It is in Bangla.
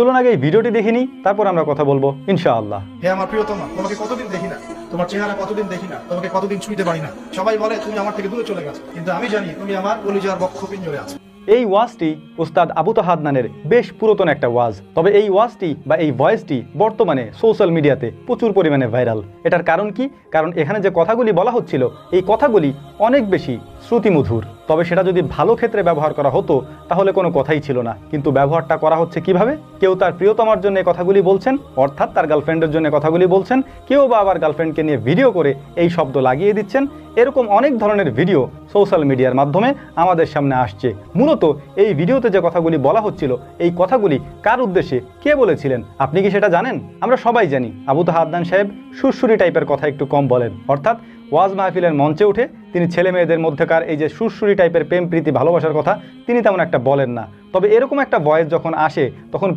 চলুন আগে এই ভিডিওটি দেখে নিই তারপর আমরা কথা বলব ইনশাআল্লাহ। হে আমার প্রিয়তমা তোমাকে কতদিন দেখি না? তোমার চেহারা কতদিন দেখি না? তোমাকে কতদিন ছুঁইতে পারি না? সবাই বলে তুমি আমার থেকে দূরে চলে গেছো। কিন্তু আমি জানি তুমি আমার কলিজার বক্ষ পিঞ্জরে আছো। এই ওয়াজটি উস্তাদ আবু তাহাদনানের বেশ পুরাতন একটা ওয়াজ। তবে এই ওয়াজটি বা এই ভয়েসটি বর্তমানে সোশ্যাল মিডিয়াতে প্রচুর পরিমাণে ভাইরাল। এটার কারণ কি? কারণ এখানে যে কথাগুলি বলা হচ্ছিল এই কথাগুলি অনেক বেশি শ্রুতিমধুর। তবে সেটা যদি ভালো ক্ষেত্রে ব্যবহার করা হতো, তাহলে কোনো কথাই ছিল না। কিন্তু ব্যবহারটা করা হচ্ছে কীভাবে? কেউ তার প্রিয়তমার জন্য কথাগুলি বলছেন, অর্থাৎ তার গার্লফ্রেন্ডের জন্য কথাগুলি বলছেন, কেউ বা আবার গার্লফ্রেন্ডকে নিয়ে ভিডিও করে এই শব্দ লাগিয়ে দিচ্ছেন। এরকম অনেক ধরনের ভিডিও সোশ্যাল মিডিয়ার মাধ্যমে আমাদের সামনে আসছে। মূলত এই ভিডিওতে যে কথাগুলি বলা হচ্ছিল, এই কথাগুলি কার উদ্দেশ্যে, কে বলেছিলেন? আপনি কি সেটা জানেন? আমরা সবাই জানি। আবু তাহাদ্দান সাহেব সুরসুরি টাইপের কথা একটু কম বলেন। অর্থাৎ ওয়াজ মাহফিলের মঞ্চে উঠে তিনি ছেলে মেয়েদের মধ্যেকার এই যে সুরসুরি টাইপের প্রেম প্রীতি ভালোবাসার কথা তিনি তেমন একটা বলেন না। তবে এরকম একটা বয়স যখন আসে, তখন